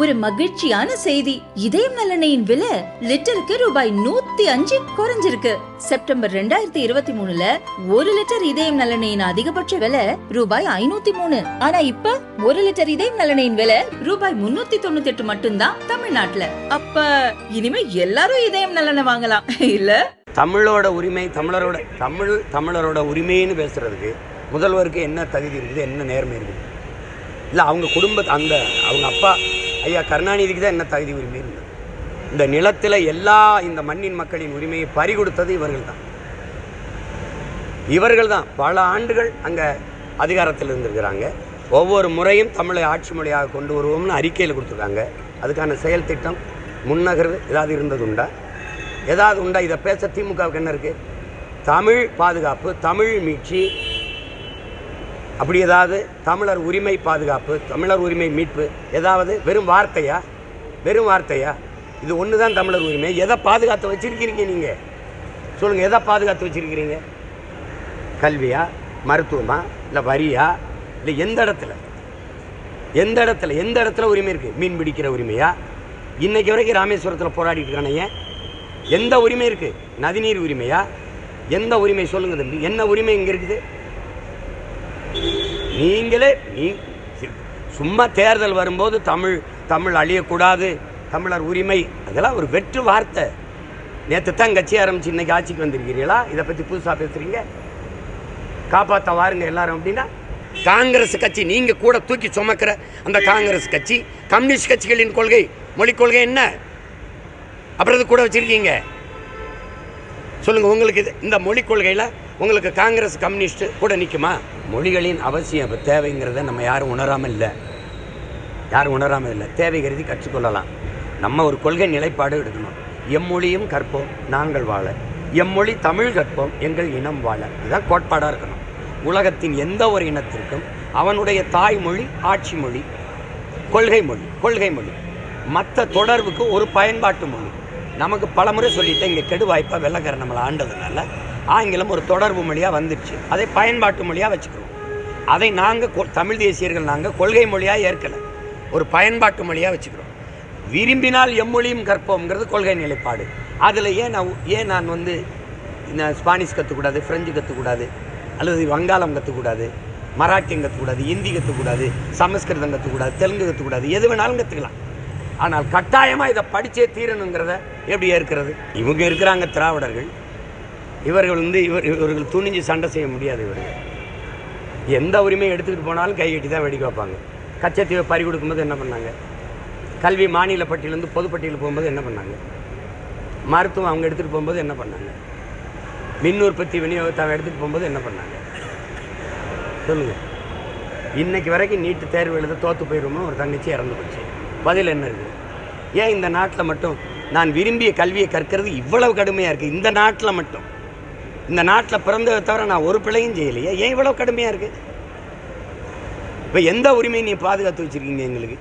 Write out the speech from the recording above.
ஒரு மகிழ்ச்சியான செய்தி. இதயம் நல்லெண்ணெயின் விலை லிட்டருக்கு ரூபாய் நூத்தி அஞ்சு குறைஞ்சிருக்கு. செப்டம்பர் ரெண்டாயிரத்தி இருபத்தி மூணுல ஒரு லிட்டர் இதயம் நலனையின் அதிகபட்ச விலை ரூபாய் ஐநூத்தி மூணு. ஆனா இப்ப ஒரு லிட்டர் இதயம் நலனையின் விலை ரூபாய் முன்னூத்தி தொண்ணூத்தி எட்டு மட்டும்தான் தமிழ்நாட்டுல. அப்ப இனிமே எல்லாரும் இதயம் நலனை வாங்கலாம். இல்ல? தமிழோட உரிமை தமிழரோட தமிழ் தமிழரோட உரிமைன்னு பேசுறதுக்கு முதல்வருக்கு என்ன தகுதி இருக்குது என்ன நேர்மை இருக்குது? இல்லை அவங்க குடும்ப அந்த அவங்க அப்பா ஐயா கருணாநிதிக்கு தான் என்ன தகுதி உரிமை இருந்தது? இந்த நிலத்தில் எல்லா இந்த மண்ணின் மக்களின் உரிமையை பறிகொடுத்தது இவர்கள் தான் இவர்கள் தான் பல ஆண்டுகள் அங்கே அதிகாரத்தில் இருந்திருக்கிறாங்க. ஒவ்வொரு முறையும் தமிழை ஆட்சி மொழியாக கொண்டு வருவோம்னு அறிக்கையில் கொடுத்துருக்காங்க. அதுக்கான செயல் திட்டம் முன்னகர்வு ஏதாவது இருந்தது உண்டா? ஏதாவது உண்டா? இதை பேச திமுகவுக்கு என்ன இருக்குது தமிழ் பாதுகாப்பு தமிழ் மீட்சி அப்படி ஏதாவது தமிழர் உரிமை பாதுகாப்பு தமிழர் உரிமை மீட்பு ஏதாவது வெறும் வார்த்தையா? வெறும் வார்த்தையா? இது ஒன்று தான் தமிழர் உரிமை. எதை பாதுகாத்து வச்சுருக்கிறீங்க நீங்கள் சொல்லுங்கள் எதை பாதுகாத்து வச்சிருக்கிறீங்க? கல்வியா? மருத்துவமா? இல்லை வரியா? இல்லை எந்த இடத்துல? எந்த இடத்துல? எந்த இடத்துல உரிமை இருக்குது மீன் பிடிக்கிற உரிமையா? இன்றைக்கு வரைக்கும் ராமேஸ்வரத்தில் போராடிட்டு இருக்கானே எந்த உரிமை இருக்குது நதிநீர் உரிமையா? எந்த உரிமை? சொல்லுங்கள் தம்பி. என்ன உரிமை இங்கே இருக்குது? நீங்களே நீ சும்மா தேர்தல் வரும்போது தமிழ் தமிழ் அழியக்கூடாது தமிழர் உரிமை அதெல்லாம் ஒரு வெற்று வார்த்தை. நேற்று தான் கட்சி ஆரம்பிச்சு இன்னைக்கு ஆட்சிக்கு வந்திருக்கிறீங்களா இதை பற்றி புதுசாக பேசுகிறீங்க காப்பாற்ற வாருங்க எல்லாரும் அப்படின்னா. காங்கிரஸ் கட்சி நீங்கள் கூட தூக்கி சுமக்கிற அந்த காங்கிரஸ் கட்சி கம்யூனிஸ்ட் கட்சிகளின் கொள்கை மொழிக் கொள்கை என்ன? அப்புறம் இது கூட வச்சுருக்கீங்க. சொல்லுங்கள் உங்களுக்கு இது இந்த மொழிக் கொள்கையில் உங்களுக்கு காங்கிரஸ் கம்யூனிஸ்ட் கூட நிற்குமா மொழிகளின் அவசியம் இப்போ தேவைங்கிறத நம்ம யாரும் உணராமல் இல்லை. யாரும் உணராமல் இல்லை. தேவை கருதி கற்றுக்கொள்ளலாம். நம்ம ஒரு கொள்கை நிலைப்பாடு எடுக்கணும். எம்மொழியும் கற்போம் நாங்கள் வாழ. எம்மொழி தமிழ் கற்போம் எங்கள் இனம் வாழ. இதுதான் கோட்பாடாக இருக்கணும். உலகத்தின் எந்த ஒரு இனத்திற்கும் அவனுடைய தாய்மொழி ஆட்சி மொழி கொள்கை மொழி கொள்கை மொழி மற்ற தொடர்புக்கு ஒரு பயன்பாட்டு மொழி. நமக்கு பலமுறை சொல்லிட்டு இங்கே கெடு வாய்ப்பாக வெள்ளக்காரன் நம்மளை ஆண்டதுனால. ஆங்கிலம் ஒரு தொடர்பு மொழியாக வந்துடுச்சு. அதை பயன்பாட்டு மொழியாக வச்சுக்கிறோம். அதை நாங்கள் தமிழ் தேசியர்கள் நாங்கள் கொள்கை மொழியாக ஏற்கலை. ஒரு பயன்பாட்டு மொழியாக வச்சுக்கிறோம். விரும்பினால் எம்மொழியும் கற்போம்ங்கிறது கொள்கை நிலைப்பாடு. அதில் ஏன் நான் ஏன் நான் வந்து இந்த ஸ்பானிஷ் கற்றுக்கூடாது ஃப்ரெஞ்சு கற்றுக்கூடாது அல்லது வங்காளம் கற்றுக்கூடாது மராட்டியம் கற்றுக்கூடாது ஹிந்தி கற்றுக்கூடாது சமஸ்கிருதம் கற்றுக்கூடாது தெலுங்கு கற்றுக்கூடாது எது வேணாலும் கற்றுக்கலாம் ஆனால் கட்டாயமாக இதை படித்தே தீரணுங்கிறத எப்படி ஏற்கிறது? இவங்க இருக்கிறாங்க திராவிடர்கள். இவர்கள் வந்து இவர் இவர்கள் துணிஞ்சு சண்டை செய்ய முடியாது இவர்கள். எந்த உரிமையும் எடுத்துக்கிட்டு போனாலும் கை கட்டி தான் வெடிக்க வைப்பாங்க கச்சத்தீவை பறி கொடுக்கும்போது என்ன பண்ணாங்க? கல்வி மாநில பட்டியலேருந்து பொதுப்பட்டியல் போகும்போது என்ன பண்ணாங்க? மருத்துவம் அவங்க எடுத்துகிட்டு போகும்போது என்ன பண்ணாங்க? மின் உற்பத்தி விநியோகத்தை அவன் எடுத்துகிட்டு போகும்போது என்ன பண்ணாங்க? சொல்லுங்கள் இன்னைக்கு வரைக்கும் நீட்டு தேர்வு எழுத தோற்று போயிடுவோம்னு ஒரு தங்கச்சி இறந்து போச்சு. பதில் என்ன இருக்குது ஏன் இந்த நாட்டில் மட்டும் நான் விரும்பிய கல்வியை கற்கிறது இவ்வளவு கடுமையாக இருக்குது இந்த நாட்டில் மட்டும். இந்த நாட்டில் பிறந்ததை தவிர நான் ஒரு பிள்ளையும் செய்யலையே. ஏன் இவ்வளோ கடுமையாக இருக்குது இப்போ எந்த உரிமையை நீ பாதுகாத்து வச்சுருக்கீங்க எங்களுக்கு?